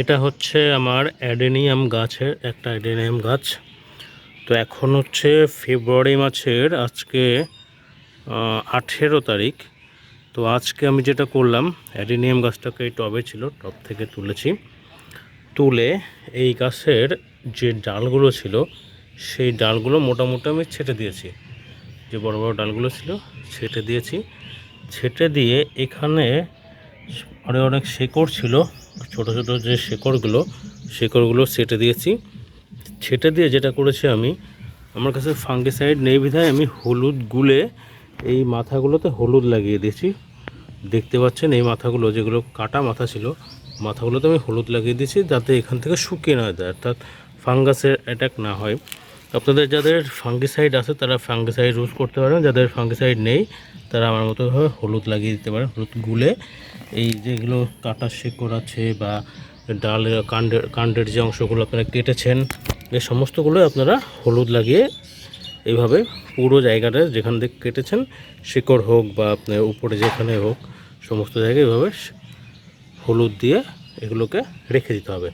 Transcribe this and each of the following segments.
এটা হচ্ছে আমার অ্যাডেনিয়াম গাছের একটা অ্যাডেনিয়াম গাছ। তো এখন হচ্ছে ফেব্রুয়ারি মাসের আজকে আঠেরো তারিখ। তো আজকে আমি যেটা করলাম, অ্যাডেনিয়াম গাছটাকে এই টবে ছিল, টব থেকে তুলেছি। তুলে এই গাছের যে ডালগুলো ছিল, সেই ডালগুলো মোটামুটি আমি ছেটে দিয়েছি। যে বড় বড় ডালগুলো ছিল, ছেটে দিয়েছি। ছেটে দিয়ে এখানে আরে অনেক শেকড় ছিল। ছোট ছোট যে শেকড়গুলো শেকড়গুলো ছেটে দিয়েছি। ছেটে দিয়ে যেটা করেছি আমি, আমার কাছে ফাঙ্গিসাইড নেই বিধায় আমি হলুদ গুলে এই মাথাগুলোতে হলুদ লাগিয়ে দিয়েছি। দেখতে পাচ্ছেন এই মাথাগুলো যেগুলো কাটা মাথা ছিল, মাথাগুলোতে আমি হলুদ লাগিয়ে দিয়েছি যাতে এখান থেকে শুকিয়ে না যায়, অর্থাৎ ফাঙ্গাসের অ্যাটাক না হয়। আপনাদের যাদের ফাঙ্গিসাইড আছে, তারা ফাঙ্গিসাইড ইউজ করতে পারেন। যাদের ফাঙ্গিসাইড নেই, তারা আমার মতো হলুদ লাগিয়ে দিতে পারেন, হলুদ গুলে। এই যেগুলো কাটা শেকড় আছে বা ডালের কাণ্ডের কাণ্ডের যে অংশগুলো আপনারা কেটেছেন এই সমস্তগুলো আপনারা হলুদ লাগিয়ে এইভাবে পুরো জায়গাটা যেখান থেকে কেটেছেন, শিকড় হোক বা আপনার উপরে যেখানে হোক, সমস্ত জায়গায় এভাবে হলুদ দিয়ে এগুলোকে রেখে দিতে হবে।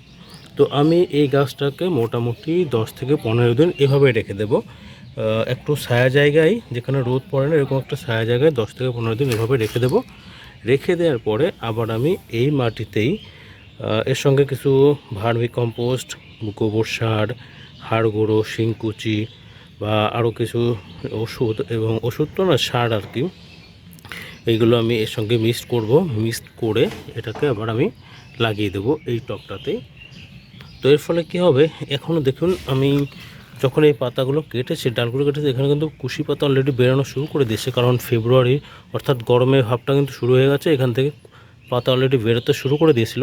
তো আমি এই গাছটাকে মোটামুটি দশ থেকে পনেরো দিন এভাবে রেখে দেব। একটু ছায়া জায়গায়, যেখানে রোদ পড়ে না, এরকম একটা ছায়া জায়গায় দশ থেকে পনেরো দিন এভাবে রেখে দেব। রেখে দেওয়ার পরে আবার আমি এই মাটিতেই এর সঙ্গে কিছু ভার্মি কম্পোস্ট গোবর সার হাড় গুঁড়ো শিংকুচি বা আরও কিছু ওষুধ এবং ওষুধ তো না, সার আর কি, এইগুলো আমি এর সঙ্গে মিক্সড করব। মিক্সড করে এটাকে আবার আমি লাগিয়ে দেবো এই টবটাতেই তো এর ফলে কী হবে? এখনও দেখুন, আমি যখন এই পাতাগুলো কেটেছে, ডালগুলো কেটেছি, এখানে কিন্তু কুশি পাতা অলরেডি বেরোনো শুরু করে দিয়েছে। কারণ ফেব্রুয়ারি অর্থাৎ গরমের ভাবটা কিন্তু শুরু হয়ে গেছে, এখান থেকে পাতা অলরেডি বেরোতে শুরু করে দিয়েছিল।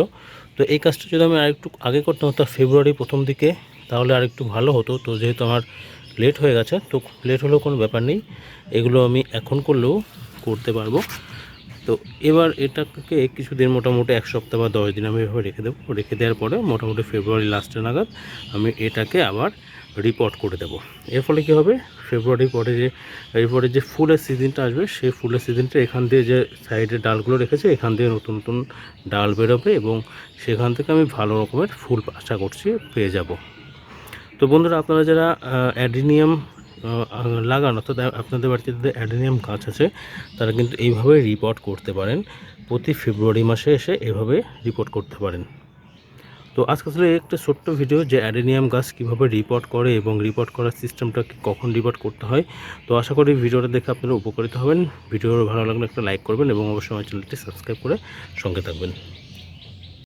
তো এই কাজটা যদি আমি আরেকটু আগে করতাম, অর্থাৎ ফেব্রুয়ারি প্রথম দিকে, তাহলে আরেকটু ভালো হতো। তো যেহেতু আমার লেট হয়ে গেছে, তো লেট হলেও কোনো ব্যাপার নেই। এগুলো আমি এখন করলেও করতে পারব। তো এবার এটাকে কিছুদিন মোটামুটি এক সপ্তাহ বা দশ দিন আমি এভাবে রেখে দেবো। রেখে দেওয়ার পরে মোটামুটি ফেব্রুয়ারি লাস্টে নাগাদ আমি এটাকে আবার রিপোর্ট করে দেবো। এর ফলে কী হবে? ফেব্রুয়ারি পরে যে এরপরে যে ফুলের সিজনটা আসবে, সেই ফুলের সিজনটা এখান দিয়ে যে সাইডে ডালগুলো রেখেছে, এখান দিয়ে নতুন নতুন ডাল বেরোবে এবং সেখান থেকে আমি ভালো রকমের ফুল আশা করছি পেয়ে যাব। তো বন্ধুরা, আপনারা যারা অ্যাডিনিয়াম লাগান, অর্থাৎ আপনাদের বাড়িতে যদি অ্যাডেনিয়াম গাছ আছে, তারা কিন্তু এইভাবে রিপোর্ট করতে পারেন। প্রতি ফেব্রুয়ারি মাসে এসে এভাবে রিপোর্ট করতে পারেন। তো আজকে আসলে একটা ছোট্ট ভিডিও যে অ্যাডেনিয়াম গাছ কীভাবে রিপোর্ট করে এবং রিপোর্ট করার সিস্টেমটা কখন রিপোর্ট করতে হয়। তো আশা করি ভিডিওটা দেখে আপনারা উপকৃত হবেন। ভিডিও ভালো লাগলে একটা লাইক করবেন এবং অবশ্যই আমার চ্যানেলটি সাবস্ক্রাইব করে সঙ্গে থাকবেন।